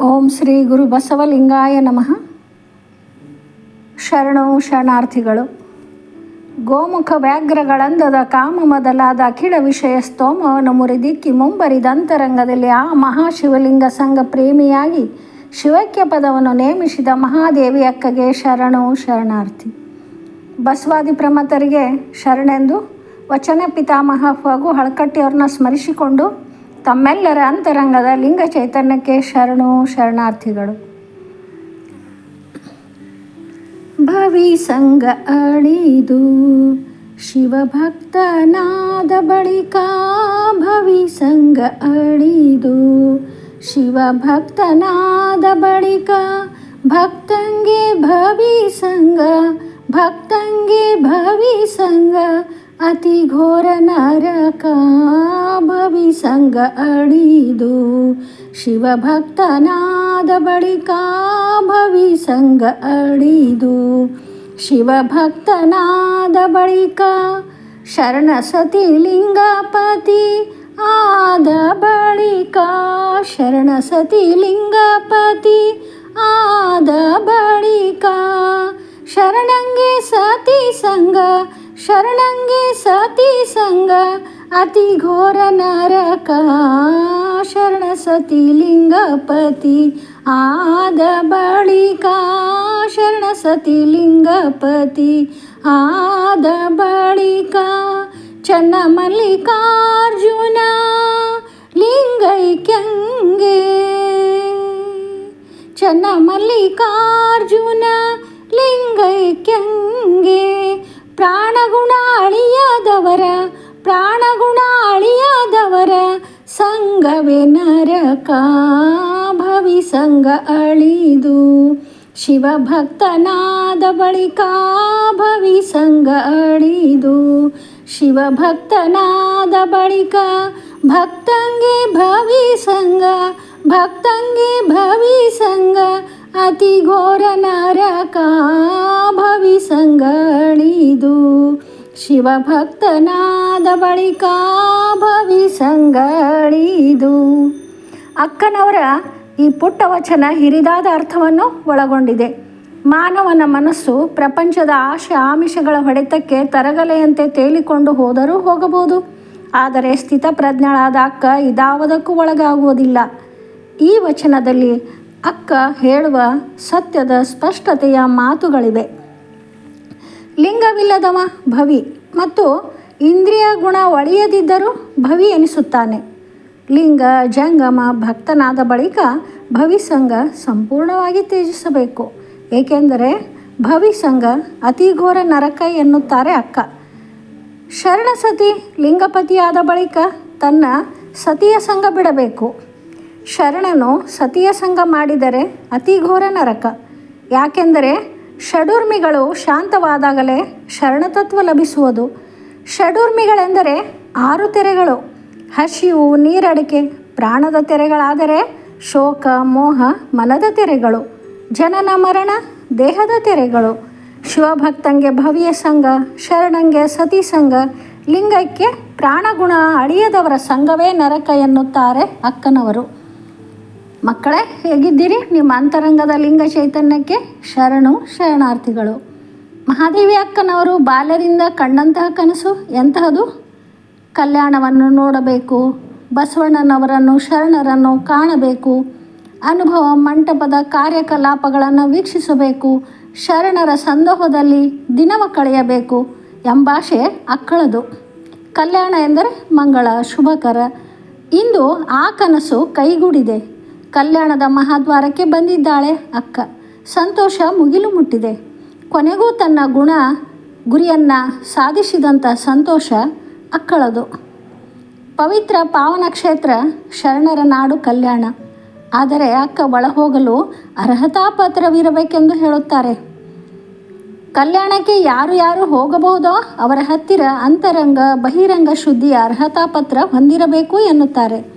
ಓಂ ಶ್ರೀ ಗುರು ಬಸವಲಿಂಗಾಯ ನಮಃ. ಶರಣೋ ಶರಣಾರ್ಥಿಗಳು, ಗೋಮುಖ ವ್ಯಾಘ್ರಗಳಂದದ ಕಾಮ ಮೊದಲಾದ ಅಖಿಳ ವಿಷಯ ಸ್ತೋಮವನ್ನು ಮುರಿದಿಕ್ಕಿ ಮುಂಬರಿದಂತರಂಗದಲ್ಲಿ ಆ ಮಹಾಶಿವಲಿಂಗ ಸಂಘ ಪ್ರೇಮಿಯಾಗಿ ಶಿವಕ್ಯ ಪದವನ್ನು ನೇಮಿಸಿದ ಮಹಾದೇವಿ ಅಕ್ಕಗೆ ಶರಣೋ ಶರಣಾರ್ಥಿ. ಬಸವಾದಿ ಪ್ರಮತರಿಗೆ ಶರಣೆಂದು ವಚನ ಪಿತಾಮಹ ಹಾಗೂ ಹಳಕಟ್ಟಿಯವ್ರನ್ನ ಸ್ಮರಿಸಿಕೊಂಡು ತಮ್ಮೆಲ್ಲರ ಅಂತರಂಗದ ಲಿಂಗ ಚೈತನ್ಯಕ್ಕೆ ಶರಣು ಶರಣಾರ್ಥಿಗಳು. ಭವಿ ಸಂಗ ಅಳಿದು ಶಿವಭಕ್ತನಾದ ಬಳಿಕ ಭವಿ ಸಂಗ ಅಳಿದು ಶಿವಭಕ್ತನಾದ ಬಳಿಕ ಭಕ್ತಂಗೆ ಭವಿ ಸಂಗ ಭಕ್ತಂಗೆ ಭವಿ ಸಂಗ ಅತಿ ಘೋರ ನರಕ ಭವಿ ಸಂಗ ಅಳಿದು, ಶಿವಭಕ್ತನಾದ ಬಳಿಕ ಭವಿ ಸಂಗ ಅಳಿದು, ಶಿವಭಕ್ತನಾದ ಬಳಿಕ ಶರಣ ಸತಿ ಲಿಂಗಪತಿ ಆದ ಬಳಿಕ ಶರಣ ಸತಿ ಲಿಂಗಪತಿ ಆದ ಬಳಿಕ ಶರಣಂಗೆ ಸತಿ ಸಂಗ ಶರಣಂಗೆ ಸತಿ ಸಂಗ ಅತಿ ಘೋರ ನರಕ ಶರಣ ಸತಿ ಲಿಂಗಪತಿ, ಆದ ಬಳಿಕ ಶರಣ ಸತಿ ಲಿಂಗಪತಿ, ಆದ ಬಳಿಕ, ಚನ್ನ ಮಲ್ಲಿಕಾರ್ಜುನ, ಲಿಂಗೈಕ್ಯಂಗೆ. ಚನ್ನ ಮಲ್ಲಿಕಾರ್ಜುನ, ಲಿಂಗೈಕ್ಯಂಗೆ. ಪ್ರಾಣಗುಣ ಅಳಿಯಾದವರ ಪ್ರಾಣಗುಣ ಅಳಿಯಾದವರ ಸಂಘವೇ ನರಕ. ಭವಿ ಸಂಘ ಅಳಿದು ಶಿವಭಕ್ತನಾದ ಬಳಿಕ ಭವಿ ಸಂಘ ಅಳಿದು ಶಿವಭಕ್ತನಾದ ಬಳಿಕ ಭಕ್ತಂಗೆ ಭವಿ ಸಂಘ, ಭಕ್ತಂಗೆ ಭವಿ ಸಂಘ ಅತಿ ಘೋರ ನರಕ ಭವಿ ಸಂಗ ಅಳಿದು ಶಿವಭಕ್ತನಾದ ಬಳಿಕ ಭವಿ ಸಂಗಳಿದು. ಅಕ್ಕನವರ ಈ ಪುಟ್ಟ ವಚನ ಹಿರಿದಾದ ಅರ್ಥವನ್ನು ಒಳಗೊಂಡಿದೆ. ಮಾನವನ ಮನಸ್ಸು ಪ್ರಪಂಚದ ಆಶೆ ಆಮಿಷಗಳ ಹೊಡೆತಕ್ಕೆ ತರಗಲೆಯಂತೆ ತೇಲಿಕೊಂಡು ಹೋದರೂ ಹೋಗಬಹುದು. ಆದರೆ ಸ್ಥಿತಪ್ರಜ್ಞಳಾದ ಅಕ್ಕ ಇದಾವುದಕ್ಕೂ ಒಳಗಾಗುವುದಿಲ್ಲ. ಈ ವಚನದಲ್ಲಿ ಅಕ್ಕ ಹೇಳುವ ಸತ್ಯದ ಸ್ಪಷ್ಟತೆಯ ಮಾತುಗಳಿವೆ. ಲಿಂಗವಿಲ್ಲದವ ಭವಿ ಮತ್ತು ಇಂದ್ರಿಯ ಗುಣ ಒಳೆಯದಿದ್ದರೂ ಭವಿ ಎನಿಸುತ್ತಾನೆ. ಲಿಂಗ, ಜಂಗಮ, ಭಕ್ತನಾದ ಬಳಿಕ ಭವಿಸಂಗ ಸಂಪೂರ್ಣವಾಗಿ ತ್ಯಜಿಸಬೇಕು. ಏಕೆಂದರೆ ಭವಿಸಂಗ ಅತಿ ಘೋರ ನರಕ ಎನ್ನುತ್ತಾರೆ ಅಕ್ಕ. ಶರಣ ಸತಿ ಲಿಂಗಪತಿಯಾದ ಬಳಿಕ ತನ್ನ ಸತಿಯ ಸಂಘ ಬಿಡಬೇಕು. ಶರಣನು ಸತಿಯ ಸಂಘ ಮಾಡಿದರೆ ಅತಿ ಘೋರ ನರಕ. ಯಾಕೆಂದರೆ ಷಡೂರ್ಮಿಗಳು ಶಾಂತವಾದಾಗಲೇ ಶರಣತತ್ವ ಲಭಿಸುವುದು. ಷಡೂರ್ಮಿಗಳೆಂದರೆ ಆರು ತೆರೆಗಳು. ಹಸಿವು, ನೀರಡಿಕೆ, ಪ್ರಾಣದ ತೆರೆಗಳಾದರೆ ಶೋಕ, ಮೋಹ, ಮನದ ತೆರೆಗಳು. ಜನನ, ಮರಣ, ದೇಹದ ತೆರೆಗಳು. ಶಿವಭಕ್ತಂಗೆ ಭವ್ಯ ಸಂಘ, ಶರಣಂಗೆ ಸತಿ ಸಂಘ, ಲಿಂಗಕ್ಕೆ ಪ್ರಾಣಗುಣ ಅಳಿಯದವರ ಸಂಘವೇ ನರಕ ಎನ್ನುತ್ತಾರೆ ಅಕ್ಕನವರು. ಮಕ್ಕಳೇ, ಹೇಗಿದ್ದೀರಿ? ನಿಮ್ಮ ಅಂತರಂಗದ ಲಿಂಗ ಚೈತನ್ಯಕ್ಕೆ ಶರಣು ಶರಣಾರ್ಥಿಗಳು. ಮಹಾದೇವಿ ಅಕ್ಕನವರು ಬಾಲ್ಯದಿಂದ ಕಂಡಂತಹ ಕನಸು, ಎಂತಹದು? ಕಲ್ಯಾಣವನ್ನು ನೋಡಬೇಕು, ಬಸವಣ್ಣನವರನ್ನು ಶರಣರನ್ನು ಕಾಣಬೇಕು, ಅನುಭವ ಮಂಟಪದ ಕಾರ್ಯಕಲಾಪಗಳನ್ನು ವೀಕ್ಷಿಸಬೇಕು, ಶರಣರ ಸಂದೋಹದಲ್ಲಿ ದಿನವ ಕಳೆಯಬೇಕು ಎಂಬಾಶೆ ಅಕ್ಕಳದು. ಕಲ್ಯಾಣ ಎಂದರೆ ಮಂಗಳ, ಶುಭಕರ. ಇಂದು ಆ ಕನಸು ಕೈಗೂಡಿದೆ. ಕಲ್ಯಾಣದ ಮಹಾದ್ವಾರಕ್ಕೆ ಬಂದಿದ್ದಾಳೆ ಅಕ್ಕ. ಸಂತೋಷ ಮುಗಿಲು ಮುಟ್ಟಿದೆ. ಕೊನೆಗೂ ತನ್ನ ಗುಣ, ಗುರಿಯನ್ನು ಸಾಧಿಸಿದಂಥ ಸಂತೋಷ ಅಕ್ಕಳದು. ಪವಿತ್ರ ಪಾವನ ಕ್ಷೇತ್ರ ಶರಣರ ನಾಡು ಕಲ್ಯಾಣ. ಆದರೆ ಅಕ್ಕ ಒಳಹೋಗಲು ಅರ್ಹತಾ ಪತ್ರವಿರಬೇಕೆಂದು ಹೇಳುತ್ತಾರೆ. ಕಲ್ಯಾಣಕ್ಕೆ ಯಾರು ಯಾರು ಹೋಗಬಹುದೋ ಅವರ ಹತ್ತಿರ ಅಂತರಂಗ, ಬಹಿರಂಗ ಶುದ್ಧಿಯ ಅರ್ಹತಾ ಪತ್ರ ಹೊಂದಿರಬೇಕು ಎನ್ನುತ್ತಾರೆ.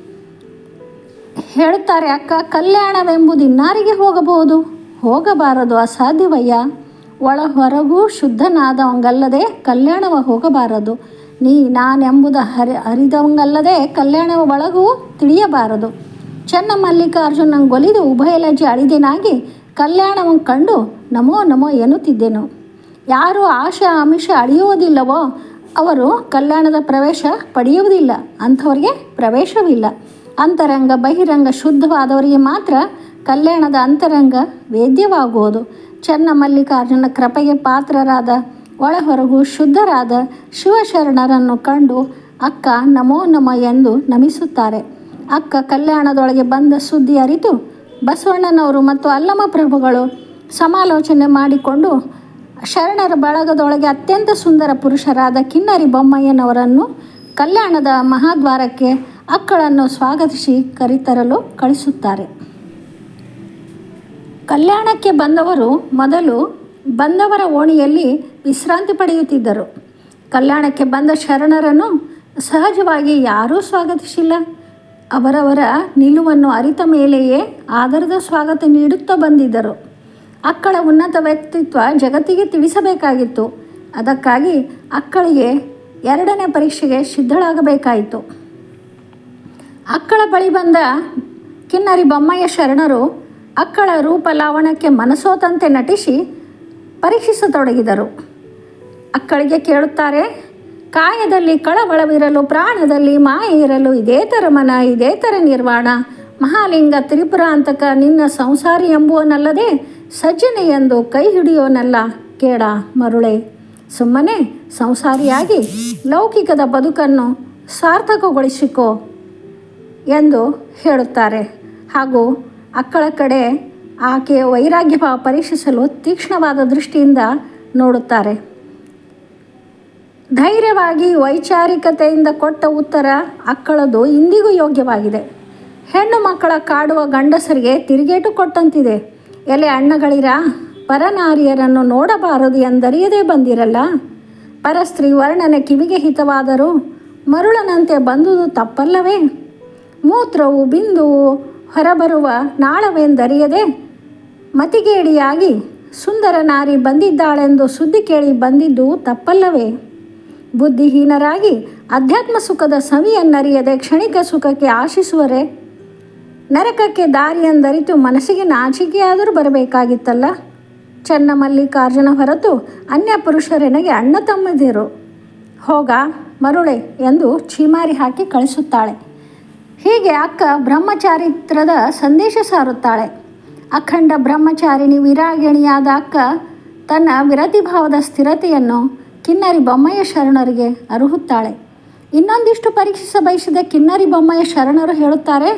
ಹೇಳುತ್ತಾರೆ ಅಕ್ಕ, ಕಲ್ಯಾಣವೆಂಬುದು ಇನ್ನಾರಿಗೆ ಹೋಗಬಹುದು? ಹೋಗಬಾರದು, ಅಸಾಧ್ಯವಯ್ಯ. ಒಳ ಹೊರಗೂ ಶುದ್ಧನಾದವಂಗಲ್ಲದೆ ಕಲ್ಯಾಣವ ಹೋಗಬಾರದು. ನೀ, ನಾನೆಂಬುದ ಹರಿ, ಅರಿದವಂಗಲ್ಲದೆ ಕಲ್ಯಾಣವ ಒಳಗೂ ತಿಳಿಯಬಾರದು. ಚೆನ್ನ ಮಲ್ಲಿಕಾರ್ಜುನಂಗೊಲಿದು ಉಭಯಲಜ್ಜೆ ಅಳಿದಿನಾಗಿ ಕಲ್ಯಾಣವನ್ನು ಕಂಡು ನಮೋ ನಮೋ ಎನ್ನುತ್ತಿದ್ದೆನು. ಯಾರು ಆಶೆ ಆಮಿಷ ಅಳಿಯುವುದಿಲ್ಲವೋ, ಅವರು ಕಲ್ಯಾಣದ ಪ್ರವೇಶ ಪಡೆಯುವುದಿಲ್ಲ. ಅಂಥವ್ರಿಗೆ ಪ್ರವೇಶವಿಲ್ಲ. ಅಂತರಂಗ ಬಹಿರಂಗ ಶುದ್ಧವಾದವರಿಗೆ ಮಾತ್ರ ಕಲ್ಯಾಣದ ಅಂತರಂಗ ವೇದ್ಯವಾಗುವುದು. ಚೆನ್ನ ಮಲ್ಲಿಕಾರ್ಜುನ ಕೃಪೆಗೆ ಪಾತ್ರರಾದ, ಒಳಹೊರಗು ಶುದ್ಧರಾದ ಶಿವಶರಣರನ್ನು ಕಂಡು ಅಕ್ಕ ನಮೋ ನಮ ಎಂದು ನಮಿಸುತ್ತಾರೆ. ಅಕ್ಕ ಕಲ್ಯಾಣದೊಳಗೆ ಬಂದ ಸುದ್ದಿ ಅರಿತು ಬಸವಣ್ಣನವರು ಮತ್ತು ಅಲ್ಲಮ ಪ್ರಭುಗಳು ಸಮಾಲೋಚನೆ ಮಾಡಿಕೊಂಡು ಶರಣರ ಬಳಗದೊಳಗೆ ಅತ್ಯಂತ ಸುಂದರ ಪುರುಷರಾದ ಕಿನ್ನರಿ ಬೊಮ್ಮಯ್ಯನವರನ್ನು ಕಲ್ಯಾಣದ ಮಹಾದ್ವಾರಕ್ಕೆ ಅಕ್ಕಳನ್ನು ಸ್ವಾಗತಿಸಿ ಕರಿತರಲು ಕಳಿಸುತ್ತಾರೆ. ಕಲ್ಯಾಣಕ್ಕೆ ಬಂದವರು ಮೊದಲು ಬಂದವರ ಓಣಿಯಲ್ಲಿ ವಿಶ್ರಾಂತಿ ಪಡೆಯುತ್ತಿದ್ದರು. ಕಲ್ಯಾಣಕ್ಕೆ ಬಂದ ಶರಣರನ್ನು ಸಹಜವಾಗಿ ಯಾರೂ ಸ್ವಾಗತಿಸಿಲ್ಲ. ಅವರವರ ನಿಲುವನ್ನು ಅರಿತ ಮೇಲೆಯೇ ಆಧಾರದ ಸ್ವಾಗತ ನೀಡುತ್ತಾ ಬಂದಿದ್ದರು. ಅಕ್ಕಳ ಉನ್ನತ ವ್ಯಕ್ತಿತ್ವ ಜಗತ್ತಿಗೆ ತಿಳಿಸಬೇಕಾಗಿತ್ತು. ಅದಕ್ಕಾಗಿ ಅಕ್ಕಳಿಗೆ ಎರಡನೇ ಪರೀಕ್ಷೆಗೆ ಸಿದ್ಧಳಾಗಬೇಕಾಯಿತು. ಅಕ್ಕಳ ಬಳಿ ಬಂದ ಕಿನ್ನರಿ ಬೊಮ್ಮಯ್ಯ ಶರಣರು ಅಕ್ಕಳ ರೂಪ ಲಾವಣಕ್ಕೆ ಮನಸೋತಂತೆ ನಟಿಸಿ ಪರೀಕ್ಷಿಸತೊಡಗಿದರು. ಅಕ್ಕಳಿಗೆ ಕೇಳುತ್ತಾರೆ, ಕಾಯದಲ್ಲಿ ಕಳವಳವಿರಲು, ಪ್ರಾಣದಲ್ಲಿ ಮಾಯೆ ಇರಲು, ಇದೇ ಥರ ಮನ, ಇದೇ ಥರ ನಿರ್ವಾಣ. ಮಹಾಲಿಂಗ ತ್ರಿಪುರಾಂತಕ ನಿನ್ನ ಸಂಸಾರಿ ಎಂಬುವನಲ್ಲದೆ ಸಜ್ಜನೆ ಎಂದು ಕೈ ಹಿಡಿಯೋನಲ್ಲ ಕೇಡ ಮರುಳೆ. ಸುಮ್ಮನೆ ಸಂಸಾರಿಯಾಗಿ ಲೌಕಿಕದ ಬದುಕನ್ನು ಸಾರ್ಥಕಗೊಳಿಸಿಕೋ. ಎಂದು ಹೇಳುತ್ತಾರೆ. ಹಾಗೂ ಅಕ್ಕಳ ಕಡೆ ಆಕೆಯ ವೈರಾಗ್ಯ ಭಾವ ಪರೀಕ್ಷಿಸಲು ತೀಕ್ಷ್ಣವಾದ ದೃಷ್ಟಿಯಿಂದ ನೋಡುತ್ತಾರೆ. ಧೈರ್ಯವಾಗಿ ವೈಚಾರಿಕತೆಯಿಂದ ಕೊಟ್ಟ ಉತ್ತರ ಅಕ್ಕಳದು ಇಂದಿಗೂ ಯೋಗ್ಯವಾಗಿದೆ. ಹೆಣ್ಣು ಮಕ್ಕಳ ಕಾಡುವ ಗಂಡಸರಿಗೆ ತಿರುಗೇಟು ಕೊಟ್ಟಂತಿದೆ. ಎಲೆ ಅಣ್ಣಗಳಿರ ಪರನಾರಿಯರನ್ನು ನೋಡಬಾರದು ಎಂದರಿಯದೇ ಬಂದಿರಲ್ಲ. ಪರಸ್ತ್ರೀ ವರ್ಣನೆ ಕಿವಿಗೆ ಹಿತವಾದರೂ ಮರುಳನಂತೆ ಬಂದುದು ತಪ್ಪಲ್ಲವೇ? ಮೂತ್ರವು ಬಿಂದುವು ಹೊರಬರುವ ನಾಳವೆಂದರಿಯದೆ? ಮತಿಗೇಡಿಯಾಗಿ ಸುಂದರ ನಾರಿ ಬಂದಿದ್ದಾಳೆಂದು ಸುದ್ದಿ ಕೇಳಿ ಬಂದಿದ್ದು ತಪ್ಪಲ್ಲವೇ? ಬುದ್ಧಿಹೀನರಾಗಿ ಅಧ್ಯಾತ್ಮ ಸುಖದ ಸವಿಯನ್ನರಿಯದೆ ಕ್ಷಣಿಕ ಸುಖಕ್ಕೆ ಆಶಿಸುವರೆ? ನರಕಕ್ಕೆ ದಾರಿಯಂದರಿತು ಮನಸ್ಸಿಗೆ ನಾಚಿಕೆಯಾದರೂ ಬರಬೇಕಾಗಿತ್ತಲ್ಲ? ಚನ್ನಮಲ್ಲಿಕಾರ್ಜುನ ಹೊರತು ಅನ್ಯ ಪುರುಷರೆನಗೆ ಅಣ್ಣ ತಮ್ಮದಿರು. ಹೋಗ ಮರುಳೆ ಎಂದು ಚೀಮಾರಿ ಹಾಕಿ ಕಳಿಸುತ್ತಾಳೆ. ಹೀಗೆ ಅಕ್ಕ ಬ್ರಹ್ಮಚಾರಿತ್ರದ ಸಂದೇಶ ಸಾರುತ್ತಾಳೆ. ಅಖಂಡ ಬ್ರಹ್ಮಚಾರಿಣಿ ವಿರಾಗಿಣಿಯಾದ ಅಕ್ಕ ತನ್ನ ವಿರತಿಭಾವದ ಸ್ಥಿರತೆಯನ್ನು ಕಿನ್ನರಿ ಬೊಮ್ಮಯ್ಯ ಶರಣರಿಗೆ ಅರುಹುತ್ತಾಳೆ. ಇನ್ನೊಂದಿಷ್ಟು ಪರೀಕ್ಷಿಸ ಬಯಸಿದ ಕಿನ್ನರಿ ಬೊಮ್ಮಯ್ಯ ಶರಣರು ಹೇಳುತ್ತಾರೆ,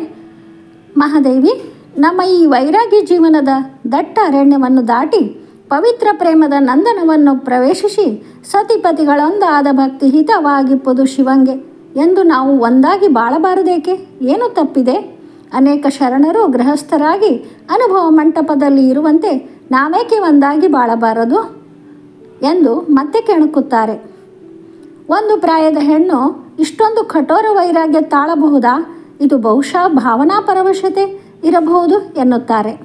ಮಹಾದೇವಿ, ನಮ್ಮ ಈ ವೈರಾಗ್ಯ ಜೀವನದ ದಟ್ಟ ಅರಣ್ಯವನ್ನು ದಾಟಿ ಪವಿತ್ರ ಪ್ರೇಮದ ನಂದನವನ್ನು ಪ್ರವೇಶಿಸಿ ಸತಿಪತಿಗಳೊಂದಾದ ಭಕ್ತಿ ಹಿತವಾಗಿಪ್ಪುದು ಶಿವಂಗೆ. ಎಂದು ನಾವು ಒಂದಾಗಿ ಬಾಳಬಾರದೇಕೆ? ಏನು ತಪ್ಪಿದೆ? ಅನೇಕ ಶರಣರು ಗೃಹಸ್ಥರಾಗಿ ಅನುಭವ ಮಂಟಪದಲ್ಲಿ ಇರುವಂತೆ ನಾವೇಕೆ ಒಂದಾಗಿ ಬಾಳಬಾರದು? ಎಂದು ಮತ್ತೆ ಕೆಣಕುತ್ತಾರೆ ಒಂದು ಪ್ರಾಯದ ಹೆಣ್ಣು ಇಷ್ಟೊಂದು ಕಠೋರ ವೈರಾಗ್ಯ ತಾಳಬಹುದಾ? ಇದು ಬಹುಶಃ ಭಾವನಾ ಪರವಶತೆ ಇರಬಹುದು ಎನ್ನುತ್ತಾರೆ.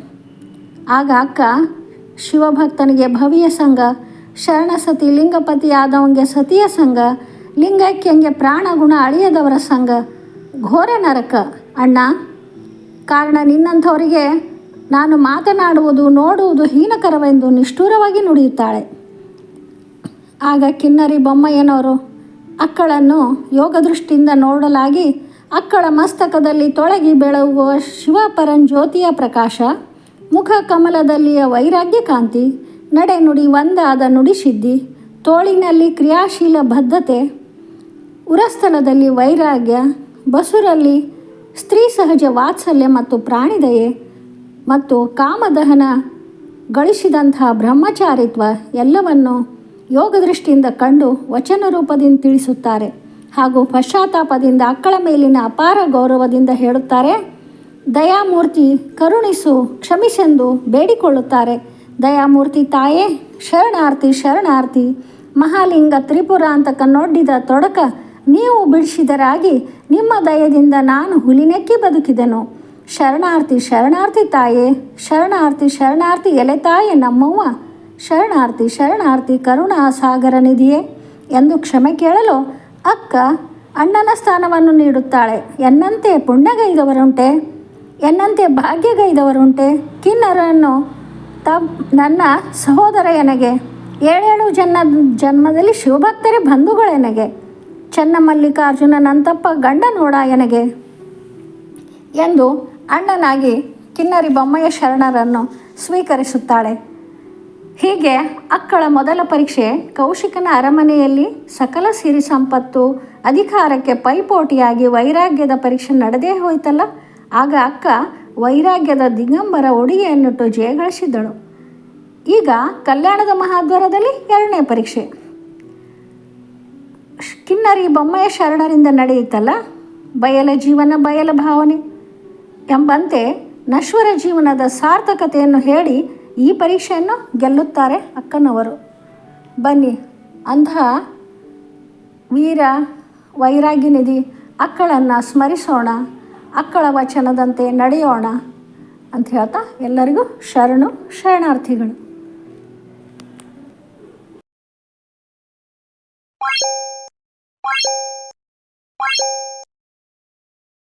ಆಗ ಅಕ್ಕ, ಶಿವಭಕ್ತನಿಗೆ ಭವಿಯ ಸಂಘ, ಶರಣ ಸತಿ ಲಿಂಗಪತಿಯಾದವಂಗೆ ಸತಿಯ ಸಂಘ ಲಿಂಗೈಕ್ಯಂಗೆ ಪ್ರಾಣಗುಣ ಅಳಿಯದವರ ಸಂಘ ಘೋರ ನರಕ. ಅಣ್ಣ, ಕಾರಣ ನಿನ್ನಂಥವರಿಗೆ ನಾನು ಮಾತನಾಡುವುದು, ನೋಡುವುದು ಹೀನಕರವೆಂದು ನಿಷ್ಠೂರವಾಗಿ ನುಡಿಯುತ್ತಾಳೆ. ಆಗ ಕಿನ್ನರಿ ಬೊಮ್ಮಯ್ಯನವರು ಅಕ್ಕಳನ್ನು ಯೋಗದೃಷ್ಟಿಯಿಂದ ನೋಡಲಾಗಿ ಅಕ್ಕಳ ಮಸ್ತಕದಲ್ಲಿ ತೊಳಗಿ ಬೆಳಗುವ ಶಿವಪರಂಜ್ಯೋತಿಯ ಪ್ರಕಾಶ, ಮುಖ ಕಮಲದಲ್ಲಿಯ ವೈರಾಗ್ಯ ಕಾಂತಿ, ನಡೆ ನುಡಿ ಒಂದಾದ ನುಡಿಸಿದ್ದಿ ತೋಳಿನಲ್ಲಿ ಕ್ರಿಯಾಶೀಲ ಬದ್ಧತೆ ಉರಸ್ಥಲದಲ್ಲಿ ವೈರಾಗ್ಯ, ಬಸುರಲ್ಲಿ ಸ್ತ್ರೀ ಸಹಜ ವಾತ್ಸಲ್ಯ ಮತ್ತು ಪ್ರಾಣಿದಯೆ ಮತ್ತು ಕಾಮದಹನ ಗಳಿಸಿದಂತಹ ಬ್ರಹ್ಮಚಾರಿತ್ವ ಎಲ್ಲವನ್ನು ಯೋಗದೃಷ್ಟಿಯಿಂದ ಕಂಡು ವಚನ ರೂಪದಿಂದ ತಿಳಿಸುತ್ತಾರೆ ಹಾಗೂ ಪಶ್ಚಾತ್ತಾಪದಿಂದ ಅಕ್ಕಳ ಮೇಲಿನ ಅಪಾರ ಗೌರವದಿಂದ ಹೇಳುತ್ತಾರೆ, ದಯಾಮೂರ್ತಿ ಕರುಣಿಸು, ಕ್ಷಮಿಸೆಂದು ಬೇಡಿಕೊಳ್ಳುತ್ತಾರೆ. ದಯಾಮೂರ್ತಿ ತಾಯೇ, ಶರಣಾರ್ಥಿ ಶರಣಾರ್ಥಿ, ಮಹಾಲಿಂಗ ತ್ರಿಪುರ ಅಂತ ಕನ್ನೊಡ್ಡಿದ ತೊಡಕ ನೀವು ಬಿಡಿಸಿದರಾಗಿ ನಿಮ್ಮ ದಯದಿಂದ ನಾನು ಹುಲಿನೆಕ್ಕಿ ಬದುಕಿದೆನು. ಶರಣಾರ್ಥಿ ಶರಣಾರ್ಥಿ ತಾಯೇ, ಶರಣಾರ್ಥಿ ಶರಣಾರ್ಥಿ ಎಲೆ ತಾಯೆ ನಮ್ಮವ್ವ. ಶರಣಾರ್ಥಿ ಶರಣಾರ್ಥಿ ಕರುಣಾ ಸಾಗರ ನಿಧಿಯೇ ಎಂದು ಕ್ಷಮೆ ಕೇಳಲು ಅಕ್ಕ ಅಣ್ಣನ ಸ್ಥಾನವನ್ನು ನೀಡುತ್ತಾಳೆ. ಎನ್ನಂತೆ ಪುಣ್ಯಗೈದವರುಂಟೆ, ಎನ್ನಂತೆ ಭಾಗ್ಯಗೈದವರುಂಟೆ. ಕಿನ್ನರನ್ನು ತಬ್ ನನ್ನ ಸಹೋದರ ಎನಗೆ, ಏಳೇಳು ಜನ್ಮ, ಜನ್ಮದಲ್ಲಿ ಶಿವಭಕ್ತರೇ ಬಂಧುಗಳೆನಗೆ. ಚನ್ನಮಲ್ಲಿಕಾರ್ಜುನ ನಂತಪ್ಪ ಗಂಡ ನೋಡ ಎನಗೆ ಎಂದು ಅಣ್ಣನಾಗಿ ಕಿನ್ನರಿ ಬೊಮ್ಮಯ್ಯ ಶರಣರನ್ನು ಸ್ವೀಕರಿಸುತ್ತಾಳೆ. ಹೀಗೆ ಅಕ್ಕಳ ಮೊದಲ ಪರೀಕ್ಷೆ ಕೌಶಿಕನ ಅರಮನೆಯಲ್ಲಿ ಸಕಲ ಸಿರಿ ಸಂಪತ್ತು ಅಧಿಕಾರಕ್ಕೆ ಪೈಪೋಟಿಯಾಗಿ ವೈರಾಗ್ಯದ ಪರೀಕ್ಷೆ ನಡೆದೇ ಹೋಯ್ತಲ್ಲ, ಆಗ ಅಕ್ಕ ವೈರಾಗ್ಯದ ದಿಗಂಬರ ಉಡುಗೆಯನ್ನಿಟ್ಟು ಜಯಗಳಿಸಿದ್ದಳು. ಈಗ ಕಲ್ಯಾಣದ ಮಹಾದ್ವಾರದಲ್ಲಿ ಎರಡನೇ ಪರೀಕ್ಷೆ. ಕಿನ್ನರಿ ಬೊಮ್ಮೆಯ ಶರಣರಿಂದ ನಡೆಯಿತಲ್ಲ ಬಯಲ ಜೀವನ, ಬಯಲ ಭಾವನೆ ಎಂಬಂತೆ ನಶ್ವರ ಜೀವನದ ಸಾರ್ಥಕತೆಯನ್ನು ಹೇಳಿ ಈ ಪರೀಕ್ಷೆಯನ್ನು ಗೆಲ್ಲುತ್ತಾರೆ ಅಕ್ಕನವರು. ಬನ್ನಿ, ಅಂಧ ವೀರ ವೈರಾಗಿನಿಧಿ ಅಕ್ಕಳನ್ನು ಸ್ಮರಿಸೋಣ, ಅಕ್ಕಳ ವಚನದಂತೆ ನಡೆಯೋಣ ಅಂತ ಹೇಳ್ತಾ ಎಲ್ಲರಿಗೂ ಶರಣು, ಶರಣಾರ್ಥಿಗಳು.